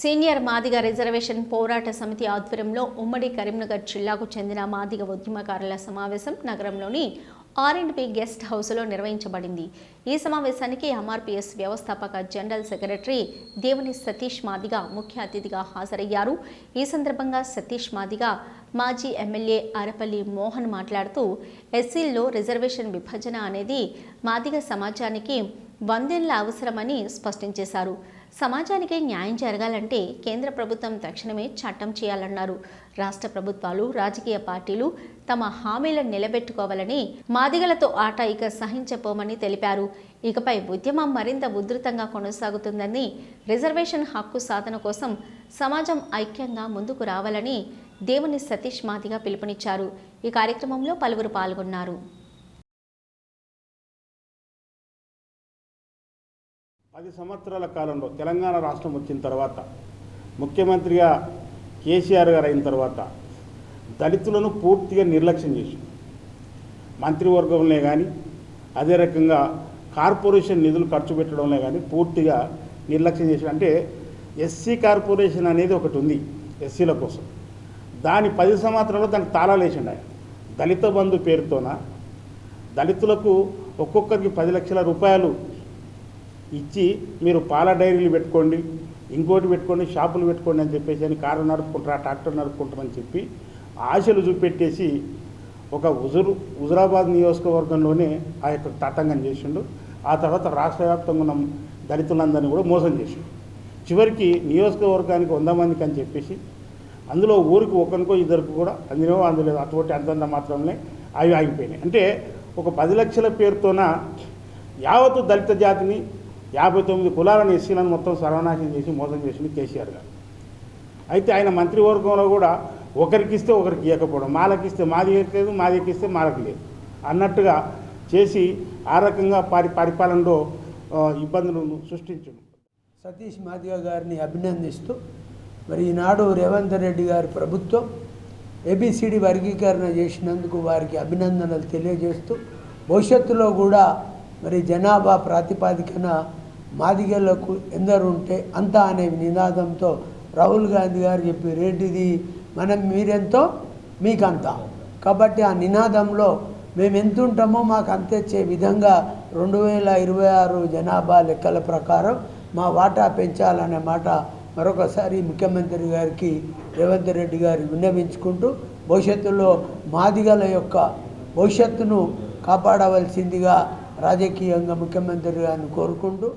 Senior Madiga reservation పోరాట సమితి ఆధ్వర్యంలో ఉమ్మడి కరీంనగర్ జిల్లాకు చెందిన మాదిగ ఉద్యమకారుల సమావేశం నగరంలోని ఆర్ అండ్ బి గెస్ట్ హౌస్లో నిర్వహించబడింది. ఈ సమావేశానికి ఎంఆర్పిఎస్ వ్యవస్థాపక జనరల్ సెక్రటరీ దేవుని సతీష్ మాదిగ ముఖ్య అతిథిగా హాజరయ్యారు. ఈ సందర్భంగా సతీష్ మాదిగ మాజీ ఎమ్మెల్యే అరపల్లి మోహన్ మాట్లాడుతూ ఎస్సీల్లో రిజర్వేషన్ విభజన అనేది మాదిగ సమాజానికి వందేళ్ళ అవసరమని స్పష్టం చేశారు. సమాజానికి న్యాయం జరగాలంటే కేంద్ర ప్రభుత్వం తక్షణమే చట్టం చేయాలన్నారు. రాష్ట్ర ప్రభుత్వాలు రాజకీయ పార్టీలు తమ హామీలను నిలబెట్టుకోవాలని మాదిగలతో ఆట ఇక సహించపోమని తెలిపారు. ఇకపై ఉద్యమం మరింత ఉధృతంగా కొనసాగుతుందని రిజర్వేషన్ హక్కు సాధన కోసం సమాజం ఐక్యంగా ముందుకు రావాలని దేవుని సతీష్ మాదిగా పిలుపునిచ్చారు. ఈ కార్యక్రమంలో పలువురు పాల్గొన్నారు. పది సంవత్సరాల కాలంలో తెలంగాణ రాష్ట్రం వచ్చిన తర్వాత ముఖ్యమంత్రిగా కేసీఆర్ గారు అయిన తర్వాత దళితులను పూర్తిగా నిర్లక్ష్యం చేసి మంత్రివర్గంలో కానీ అదే రకంగా కార్పొరేషన్ నిధులు ఖర్చు పెట్టడంలో కానీ పూర్తిగా నిర్లక్ష్యం చేసి అంటే ఎస్సీ కార్పొరేషన్ అనేది ఒకటి ఉంది ఎస్సీల కోసం. దాని పది సంవత్సరాలు దానికి తాళాలు వేసిండు ఆయన. దళిత బంధు పేరుతోన దళితులకు ఒక్కొక్కరికి పది లక్షల రూపాయలు ఇచ్చి మీరు పాల డైరీలు పెట్టుకోండి ఇంకోటి పెట్టుకోండి షాపులు పెట్టుకోండి అని చెప్పేసి అని కారు నడుపుకుంటారా ట్రాక్టర్ నడుపుకుంటారని చెప్పి ఆశలు చూపెట్టేసి ఒక హుజురు హుజురాబాద్ నియోజకవర్గంలోనే ఆ యొక్క తతంగం చేసిండు. ఆ తర్వాత రాష్ట్ర వ్యాప్తంగా ఉన్న దళితులందరినీ కూడా మోసం చేసిండు. చివరికి నియోజకవర్గానికి వంద మందికి అని చెప్పేసి అందులో ఊరికి ఒకరికో ఇద్దరికి కూడా అందులో అందలేదు అటువంటి అంతంత మాత్రమే అవి ఆగిపోయినాయి. అంటే ఒక పది లక్షల పేరుతోన యావత్తు దళిత జాతిని యాభై తొమ్మిది కులాలను ఎస్సీలను మొత్తం సర్వనాశనం చేసి మోసం చేసింది కేసీఆర్ గారు. అయితే ఆయన మంత్రివర్గంలో కూడా ఒకరికి ఇస్తే ఒకరికి ఇవ్వకపోవడం మాలకి ఇస్తే మాది లేదు మాది ఎక్కిస్తే మాలకు లేదు అన్నట్టుగా చేసి ఆ రకంగా పరి పరిపాలనలో ఇబ్బందులను సృష్టించడం. సతీష్ మాదిగ గారిని అభినందిస్తూ మరి ఈనాడు రేవంత్ రెడ్డి గారి ప్రభుత్వం ఏబిసిడి వర్గీకరణ చేసినందుకు వారికి అభినందనలు తెలియజేస్తూ భవిష్యత్తులో కూడా మరి జనాభా ప్రాతిపాదికన మాదిగలకు ఎందరు ఉంటే అంత అనే నినాదంతో రాహుల్ గాంధీ గారు చెప్పి రెడ్డిది మనం మీరెంతో మీకంత. కాబట్టి ఆ నినాదంలో మేము ఎంత ఉంటామో మాకు అంతేచ్చే విధంగా రెండు వేల ఇరవై ఆరు జనాభా లెక్కల ప్రకారం మా వాటా పెంచాలనే మాట మరొకసారి ముఖ్యమంత్రి గారికి రేవంత్ రెడ్డి గారు విన్నవించుకుంటూ భవిష్యత్తులో మాదిగల యొక్క భవిష్యత్తును కాపాడవలసిందిగా రాజకీయంగా ముఖ్యమంత్రి గారిని కోరుకుంటూ